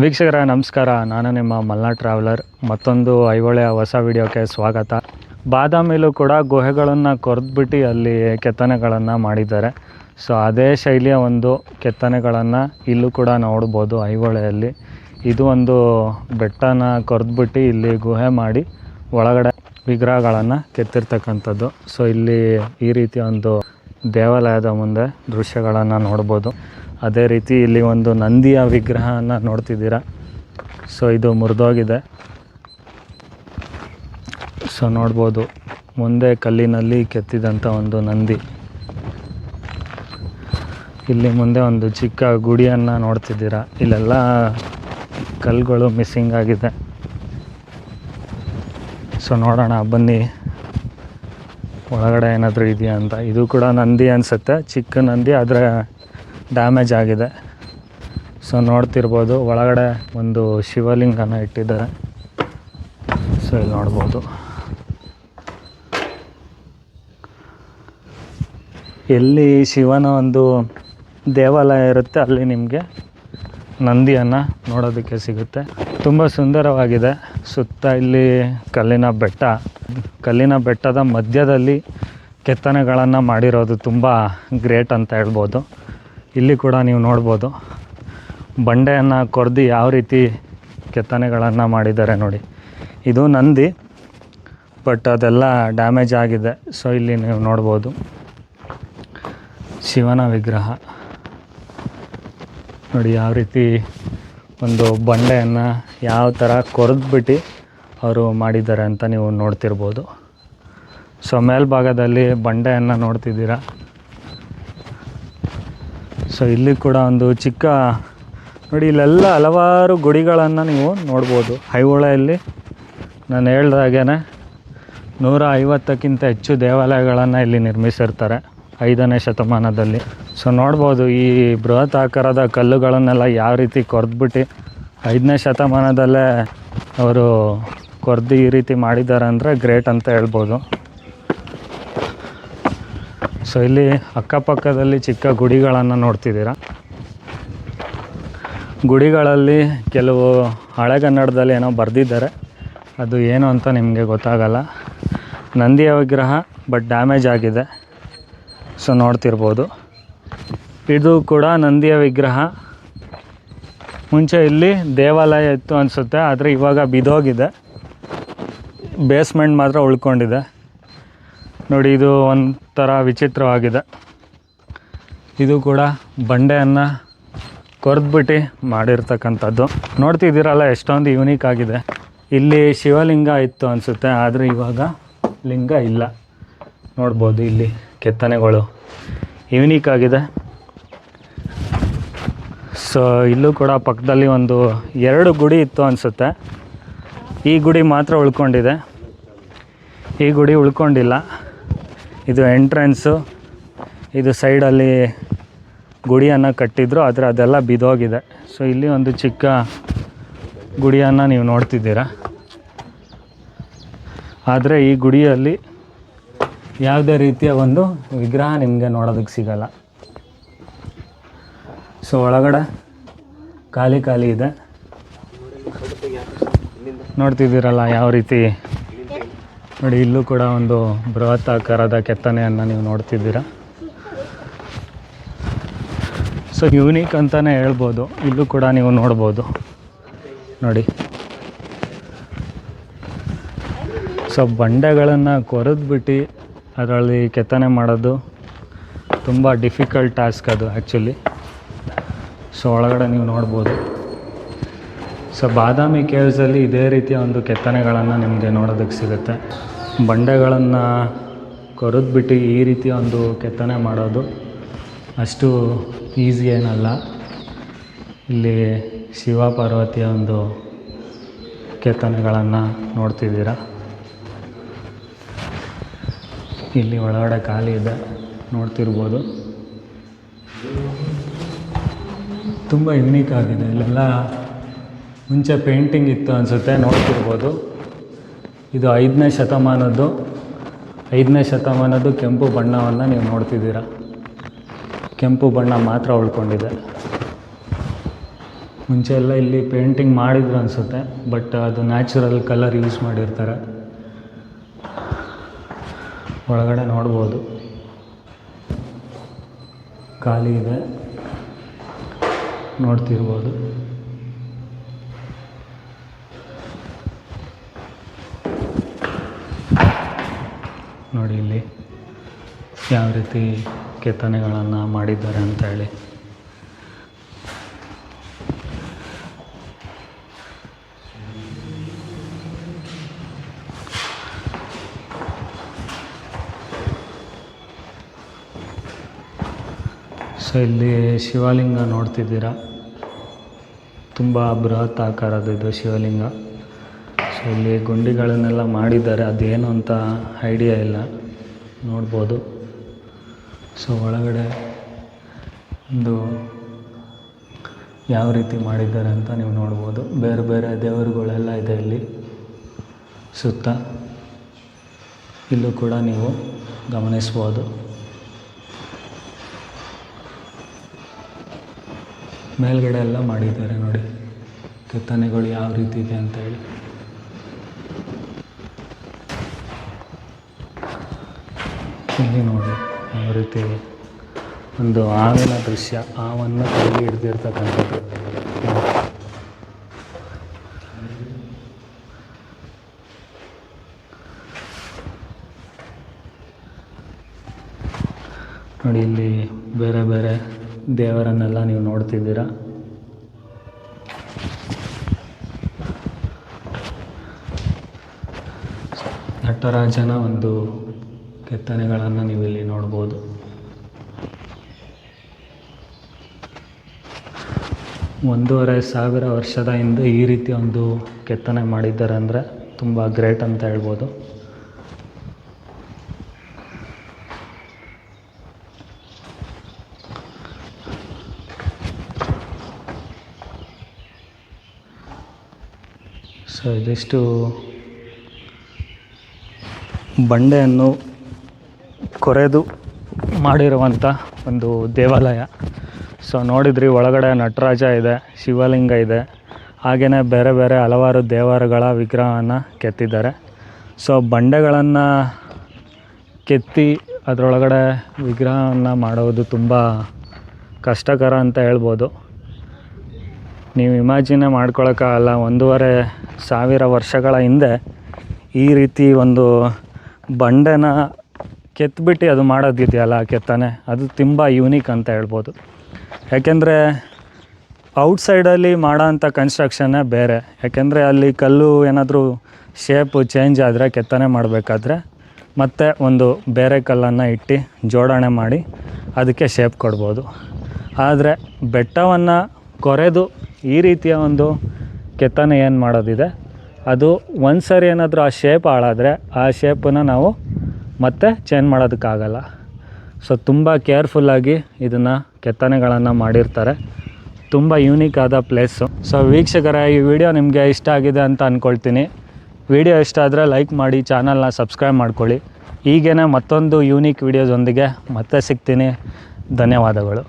ವೀಕ್ಷಕರ, ನಮಸ್ಕಾರ. ನಾನು ನಿಮ್ಮ ಮಲ್ನಾ ಟ್ರಾವೆಲರ್. ಮತ್ತೊಂದು ಐಹೊಳೆಯ ಹೊಸ ವಿಡಿಯೋಕ್ಕೆ ಸ್ವಾಗತ. ಬಾದಾಮಿಲೂ ಕೂಡ ಗುಹೆಗಳನ್ನು ಕೊರೆದ್ಬಿಟ್ಟು ಅಲ್ಲಿ ಕೆತ್ತನೆಗಳನ್ನು ಮಾಡಿದ್ದಾರೆ. ಸೊ, ಅದೇ ಶೈಲಿಯ ಒಂದು ಕೆತ್ತನೆಗಳನ್ನು ಇಲ್ಲೂ ಕೂಡ ನೋಡ್ಬೋದು ಐಹೊಳೆಯಲ್ಲಿ. ಇದು ಒಂದು ಬೆಟ್ಟನ ಕೊರೆದ್ಬಿಟ್ಟು ಇಲ್ಲಿ ಗುಹೆ ಮಾಡಿ ಒಳಗಡೆ ವಿಗ್ರಹಗಳನ್ನು ಕೆತ್ತಿರ್ತಕ್ಕಂಥದ್ದು. ಸೊ, ಇಲ್ಲಿ ಈ ರೀತಿಯ ಒಂದು ದೇವಾಲಯದ ಮುಂದೆ ದೃಶ್ಯಗಳನ್ನು ನೋಡ್ಬೋದು. ಅದೇ ರೀತಿ ಇಲ್ಲಿ ಒಂದು ನಂದಿಯ ವಿಗ್ರಹನ ನೋಡ್ತಿದ್ದೀರಾ? ಸೊ ಇದು ಮುರಿದೋಗಿದೆ. ಸೊ ನೋಡ್ಬೋದು. ಮುಂದೆ ಕಲ್ಲಿನಲ್ಲಿ ಕೆತ್ತಿದಂಥ ಒಂದು ನಂದಿ. ಇಲ್ಲಿ ಮುಂದೆ ಒಂದು ಚಿಕ್ಕ ಗುಡಿಯನ್ನು ನೋಡ್ತಿದ್ದೀರಾ? ಇಲ್ಲೆಲ್ಲ ಕಲ್ಲುಗಳು ಮಿಸ್ಸಿಂಗ್ ಆಗಿದೆ. ಸೊ ನೋಡೋಣ, ಬನ್ನಿ. ಒಳಗಡೆ ಏನಾದರೂ ಇದೆಯಾ ಅಂತ. ಇದು ಕೂಡ ನಂದಿ ಅನಿಸುತ್ತೆ. ಚಿಕ್ಕ ನಂದಿ, ಆದರೆ ಡ್ಯಾಮೇಜ್ ಆಗಿದೆ. ಸೊ ನೋಡ್ತಿರ್ಬೋದು, ಒಳಗಡೆ ಒಂದು ಶಿವಲಿಂಗನ ಇಟ್ಟಿದ್ದಾರೆ. ಸೊ ಇಲ್ಲಿ ನೋಡ್ಬೋದು. ಎಲ್ಲಿ ಶಿವನ ಒಂದು ದೇವಾಲಯ ಇರುತ್ತೆ, ಅಲ್ಲಿ ನಿಮಗೆ ನಂದಿಯನ್ನು ನೋಡೋದಕ್ಕೆ ಸಿಗುತ್ತೆ. ತುಂಬ ಸುಂದರವಾಗಿದೆ. ಸುತ್ತ ಇಲ್ಲಿ ಕಲ್ಲಿನ ಬೆಟ್ಟ. ಕಲ್ಲಿನ ಬೆಟ್ಟದ ಮಧ್ಯದಲ್ಲಿ ಕೆತ್ತನೆಗಳನ್ನು ಮಾಡಿರೋದು ತುಂಬ ಗ್ರೇಟ್ ಅಂತ ಹೇಳ್ಬೋದು. ಇಲ್ಲಿ ಕೂಡ ನೀವು ನೋಡ್ಬೋದು. ಬಂಡೆಯನ್ನು ಕೊರೆದು ಯಾವ ರೀತಿ ಕೆತ್ತನೆಗಳನ್ನು ಮಾಡಿದ್ದಾರೆ ನೋಡಿ. ಇದು ನಂದಿ, ಬಟ್ ಅದೆಲ್ಲ ಡ್ಯಾಮೇಜ್ ಆಗಿದೆ. ಸೊ, ಇಲ್ಲಿ ನೀವು ನೋಡ್ಬೋದು. ಶಿವನ ವಿಗ್ರಹ. ನೋಡಿ ಯಾವ ರೀತಿ ಒಂದು ಬಂಡೆಯನ್ನು ಯಾವ ಥರ ಕೊರೆದ್ಬಿಟ್ಟು ಅವರು ಮಾಡಿದ್ದಾರೆ ಅಂತ ನೀವು ನೋಡ್ತಿರ್ಬೋದು. ಸೊ, ಮೇಲ್ಭಾಗದಲ್ಲಿ ಬಂಡೆಯನ್ನು ನೋಡ್ತಿದ್ದೀರಾ? ಸೊ ಇಲ್ಲಿ ಕೂಡ ಒಂದು ಚಿಕ್ಕ, ನೋಡಿ ಇಲ್ಲೆಲ್ಲ ಹಲವಾರು ಗುಡಿಗಳನ್ನು ನೀವು ನೋಡ್ಬೋದು. ಐಹೊಳೆಯಲ್ಲಿ ನಾನು ಹೇಳ್ದಾಗೇ ನೂರ ಐವತ್ತಕ್ಕಿಂತ ಹೆಚ್ಚು ದೇವಾಲಯಗಳನ್ನು ಇಲ್ಲಿ ನಿರ್ಮಿಸಿರ್ತಾರೆ ಐದನೇ ಶತಮಾನದಲ್ಲಿ. ಸೊ ನೋಡ್ಬೋದು ಈ ಬೃಹತ್ ಆಕಾರದ ಕಲ್ಲುಗಳನ್ನೆಲ್ಲ ಯಾವ ರೀತಿ ಕೊರೆದ್ಬಿಟ್ಟು ಐದನೇ ಶತಮಾನದಲ್ಲೇ ಅವರು ಕೊರೆದು ಈ ರೀತಿ ಮಾಡಿದ್ದಾರೆ ಅಂದರೆ ಗ್ರೇಟ್ ಅಂತ ಹೇಳ್ಬೋದು. ಸೊ ಇಲ್ಲಿ ಅಕ್ಕಪಕ್ಕದಲ್ಲಿ ಚಿಕ್ಕ ಗುಡಿಗಳನ್ನು ನೋಡ್ತಿದ್ದೀರಾ. ಗುಡಿಗಳಲ್ಲಿ ಕೆಲವು ಹಳೆಗನ್ನಡದಲ್ಲಿ ಏನೋ ಬರೆದಿದ್ದಾರೆ. ಅದು ಏನು ಅಂತ ನಿಮಗೆ ಗೊತ್ತಾಗಲ್ಲ. ನಂದಿಯ ವಿಗ್ರಹ ಬಟ್ ಡ್ಯಾಮೇಜ್ ಆಗಿದೆ. ಸೊ ನೋಡ್ತಿರ್ಬೋದು. ಇದು ಕೂಡ ನಂದಿಯ ವಿಗ್ರಹ. ಮುಂಚೆ ಇಲ್ಲಿ ದೇವಾಲಯ ಇತ್ತು ಅನಿಸುತ್ತೆ, ಆದರೆ ಇವಾಗ ಬಿದೋಗಿದೆ. ಬೇಸ್ಮೆಂಟ್ ಮಾತ್ರ ಉಳ್ಕೊಂಡಿದೆ. ನೋಡಿ, ಇದು ಒಂಥರ ವಿಚಿತ್ರವಾಗಿದೆ. ಇದು ಕೂಡ ಬಂಡೆಯನ್ನು ಕೊರೆದ್ಬಿಟ್ಟು ಮಾಡಿರ್ತಕ್ಕಂಥದ್ದು. ನೋಡ್ತಿದ್ದೀರಲ್ಲ, ಎಷ್ಟೊಂದು ಯೂನಿಕ್ ಆಗಿದೆ. ಇಲ್ಲಿ ಶಿವಲಿಂಗ ಇತ್ತು ಅನಿಸುತ್ತೆ, ಆದರೆ ಇವಾಗ ಲಿಂಗ ಇಲ್ಲ. ನೋಡ್ಬೋದು ಇಲ್ಲಿ ಕೆತ್ತನೆಗಳು ಯೂನಿಕ್ ಆಗಿದೆ. ಸೊ ಇಲ್ಲೂ ಕೂಡ ಪಕ್ಕದಲ್ಲಿ ಒಂದು ಎರಡು ಗುಡಿ ಇತ್ತು ಅನಿಸುತ್ತೆ. ಈ ಗುಡಿ ಮಾತ್ರ ಉಳ್ಕೊಂಡಿದೆ. ಈ ಗುಡಿ ಉಳ್ಕೊಂಡಿಲ್ಲ. ಇದು ಎಂಟ್ರೆನ್ಸು ಇದು ಸೈಡಲ್ಲಿ ಗುಡಿಯನ್ನು ಕಟ್ಟಿದ್ರು, ಆದರೆ ಅದೆಲ್ಲ ಬಿದೋಗಿದೆ. ಸೊ ಇಲ್ಲಿ ಒಂದು ಚಿಕ್ಕ ಗುಡಿಯನ್ನು ನೀವು ನೋಡ್ತಿದ್ದೀರಾ. ಆದರೆ ಈ ಗುಡಿಯಲ್ಲಿ ಯಾವುದೇ ರೀತಿಯ ಒಂದು ವಿಗ್ರಹ ನಿಮಗೆ ನೋಡೋದಕ್ಕೆ ಸಿಗಲ್ಲ. ಸೊ ಒಳಗಡೆ ಖಾಲಿ ಖಾಲಿ ಇದೆ. ನೋಡ್ತಿದ್ದೀರಲ್ಲ ಯಾವ ರೀತಿ ನೋಡಿ, ಇಲ್ಲೂ ಕೂಡ ಒಂದು ಬೃಹತ್ ಆಕಾರದ ಕೆತ್ತನೆಯನ್ನು ನೀವು ನೋಡ್ತಿದ್ದೀರಾ. ಸೊ ಯೂನಿಕ್ ಅಂತಲೇ ಹೇಳ್ಬೋದು. ಇಲ್ಲೂ ಕೂಡ ನೀವು ನೋಡ್ಬೋದು. ನೋಡಿ. ಸೊ ಬಂಡೆಗಳನ್ನು ಕೊರೆದ್ಬಿಟ್ಟು ಅದರಲ್ಲಿ ಕೆತ್ತನೆ ಮಾಡೋದು ತುಂಬ ಡಿಫಿಕಲ್ಟ್ ಟಾಸ್ಕ್ ಅದು ಆ್ಯಕ್ಚುಲಿ ಸೊ ಒಳಗಡೆ ನೀವು ನೋಡ್ಬೋದು. ಸೊ ಬಾದಾಮಿ ಕೇವ್ಸಲ್ಲಿ ಇದೇ ರೀತಿಯ ಒಂದು ಕೆತ್ತನೆಗಳನ್ನು ನಿಮಗೆ ನೋಡೋದಕ್ಕೆ ಸಿಗುತ್ತೆ. ಬಂಡೆಗಳನ್ನು ಕೊರೆದ್ಬಿಟ್ಟು ಈ ರೀತಿಯ ಒಂದು ಕೆತ್ತನೆ ಮಾಡೋದು ಅಷ್ಟು ಈಸಿ ಏನಲ್ಲ. ಇಲ್ಲಿ ಶಿವ ಪಾರ್ವತಿಯ ಒಂದು ಕೆತ್ತನೆಗಳನ್ನು ನೋಡ್ತಿದ್ದೀರ. ಇಲ್ಲಿ ಒಳಗಡೆ ಖಾಲಿ ಇದೆ, ನೋಡ್ತಿರ್ಬೋದು. ತುಂಬ ಯುನೀಕ್ ಆಗಿದೆ. ಇಲ್ಲೆಲ್ಲ ಮುಂಚೆ ಪೇಂಟಿಂಗ್ ಇತ್ತು ಅನಿಸುತ್ತೆ, ನೋಡ್ತಿರ್ಬೋದು. ಇದು ಐದನೇ ಶತಮಾನದ್ದು. ಐದನೇ ಶತಮಾನದ್ದು ಕೆಂಪು ಬಣ್ಣವನ್ನು ನೀವು ನೋಡ್ತಿದ್ದೀರಾ. ಕೆಂಪು ಬಣ್ಣ ಮಾತ್ರ ಉಳ್ಕೊಂಡಿದೆ. ಮುಂಚೆ ಎಲ್ಲ ಇಲ್ಲಿ ಪೇಂಟಿಂಗ್ ಮಾಡಿದ್ರು ಅನಿಸುತ್ತೆ ಬಟ್ ಅದು ನ್ಯಾಚುರಲ್ ಕಲರ್ ಯೂಸ್ ಮಾಡಿರ್ತಾರೆ. ಒಳಗಡೆ ನೋಡ್ಬೋದು. ಖಾಲಿ ಇದೆ. ನೋಡ್ತಿರ್ಬೋದು. ನೋಡಿ ಇಲ್ಲಿ ಯಾವ ರೀತಿ ಕೆತ್ತನೆಗಳನ್ನು ಮಾಡಿದ್ದಾರೆ ಅಂತ ಹೇಳಿ. ಸೊ ಇಲ್ಲಿ ಶಿವಲಿಂಗ ನೋಡ್ತಿದ್ದೀರಾ? ತುಂಬ ಬೃಹತ್ ಆಕಾರದ ಇದು ಶಿವಲಿಂಗ. ಇಲ್ಲಿ ಗುಂಡಿಗಳನ್ನೆಲ್ಲ ಮಾಡಿದ್ದಾರೆ. ಅದೇನು ಅಂತ ಐಡಿಯಾ ಇಲ್ಲ. ನೋಡ್ಬೋದು. ಸೊ ಒಳಗಡೆ ಒಂದು ಯಾವ ರೀತಿ ಮಾಡಿದ್ದಾರೆ ಅಂತ ನೀವು ನೋಡ್ಬೋದು. ಬೇರೆ ಬೇರೆ ದೇವರುಗಳೆಲ್ಲ ಇದೆ ಇಲ್ಲಿ ಸುತ್ತ. ಇಲ್ಲೂ ಕೂಡ ನೀವು ಗಮನಿಸ್ಬೋದು. ಮೇಲ್ಗಡೆ ಎಲ್ಲ ಮಾಡಿದ್ದಾರೆ ನೋಡಿ. ಕೆತ್ತನೆಗಳು ಯಾವ ರೀತಿ ಇದೆ ಅಂತ ಇಲ್ಲಿ ನೋಡಿ ಯಾವ ರೀತಿ ಒಂದು ಹಾವಿನ ದೃಶ್ಯ, ಹಾವನ್ನು ಕೈಗೆ ಹಿಡ್ದಿರ್ತಕ್ಕಂಥದ್ದು. ನೋಡಿ, ಇಲ್ಲಿ ಬೇರೆ ಬೇರೆ ದೇವರನ್ನೆಲ್ಲ ನೀವು ನೋಡ್ತಿದ್ದೀರಾ? ನಟರಾಜನ ಒಂದು ಕೆತ್ತನೆಗಳನ್ನು ನೀವು ಇಲ್ಲಿ ನೋಡ್ಬೋದು. ಒಂದೂವರೆ ಸಾವಿರ ವರ್ಷದ ಹಿಂದೆ ಈ ರೀತಿ ಒಂದು ಕೆತ್ತನೆ ಮಾಡಿದ್ದಾರೆ ಅಂದರೆ ತುಂಬ ಗ್ರೇಟ್ ಅಂತ ಹೇಳ್ಬೋದು. ಸೊ ಇದಿಷ್ಟು ಬಂಡೆಯನ್ನು ಕೊರೆದು ಮಾಡಿರುವಂಥ ಒಂದು ದೇವಾಲಯ. ಸೊ ನೋಡಿದ್ರಿ, ಒಳಗಡೆ ನಟರಾಜ ಇದೆ, ಶಿವಲಿಂಗ ಇದೆ. ಹಾಗೆಯೇ ಬೇರೆ ಬೇರೆ ಹಲವಾರು ದೇವರುಗಳ ವಿಗ್ರಹವನ್ನು ಕೆತ್ತಿದ್ದಾರೆ. ಸೊ ಬಂಡೆಗಳನ್ನು ಕೆತ್ತಿ ಅದರೊಳಗಡೆ ವಿಗ್ರಹವನ್ನು ಮಾಡೋದು ತುಂಬ ಕಷ್ಟಕರ ಅಂತ ಹೇಳ್ಬೋದು. ನೀವು ಇಮ್ಯಾಜಿನೇ ಮಾಡ್ಕೊಳೋಕ್ಕಾಗಲ್ಲ, ಒಂದೂವರೆ ಸಾವಿರ ವರ್ಷಗಳ ಹಿಂದೆ ಈ ರೀತಿ ಒಂದು ಬಂಡೆನ ಕೆತ್ಬಿಟ್ಟು ಅದು ಮಾಡೋದಿದೆಯಲ್ಲ ಕೆತ್ತನೆ? ಅದು ತುಂಬ ಯೂನಿಕ್ ಅಂತ ಹೇಳ್ಬೋದು. ಯಾಕೆಂದರೆ ಔಟ್ಸೈಡಲ್ಲಿ ಮಾಡೋ ಅಂಥ ಕನ್ಸ್ಟ್ರಕ್ಷನ್ನೇ ಬೇರೆ. ಯಾಕೆಂದರೆ ಅಲ್ಲಿ ಕಲ್ಲು ಏನಾದರೂ ಶೇಪು ಚೇಂಜ್ ಆದರೆ ಕೆತ್ತನೆ ಮಾಡಬೇಕಾದ್ರೆ ಮತ್ತೆ ಒಂದು ಬೇರೆ ಕಲ್ಲನ್ನು ಇಟ್ಟು ಜೋಡಣೆ ಮಾಡಿ ಅದಕ್ಕೆ ಶೇಪ್ ಕೊಡ್ಬೋದು. ಆದರೆ ಬೆಟ್ಟವನ್ನು ಕೊರೆದು ಈ ರೀತಿಯ ಒಂದು ಕೆತ್ತನೆ ಏನು ಮಾಡೋದಿದೆ? ಅದು ಒಂದು ಸರಿ ಏನಾದರೂ ಆ ಶೇಪ್ ಹಾಳಾದರೆ ಆ ಶೇಪನ್ನು ನಾವು ಮತ್ತೆ ಚೇಂಜ್ ಮಾಡೋದಕ್ಕಾಗಲ್ಲ. ಸೊ ತುಂಬ ಕೇರ್ಫುಲ್ಲಾಗಿ ಇದನ್ನು ಕೆತ್ತನೆಗಳನ್ನು ಮಾಡಿರ್ತಾರೆ. ತುಂಬ ಯೂನಿಕ್ ಆದ ಪ್ಲೇಸು ಸೊ ವೀಕ್ಷಕರ, ಈ ವಿಡಿಯೋ ನಿಮಗೆ ಇಷ್ಟ ಆಗಿದೆ ಅಂತ ಅಂದ್ಕೊಳ್ತೀನಿ ವಿಡಿಯೋ ಇಷ್ಟ ಆದರೆ ಲೈಕ್ ಮಾಡಿ ಚಾನಲ್ನ ಸಬ್ಸ್ಕ್ರೈಬ್ ಮಾಡ್ಕೊಳ್ಳಿ. ಈಗೇನೆ ಮತ್ತೊಂದು ಯೂನಿಕ್ ವಿಡಿಯೋದೊಂದಿಗೆ ಮತ್ತೆ ಸಿಗ್ತೀನಿ. ಧನ್ಯವಾದಗಳು.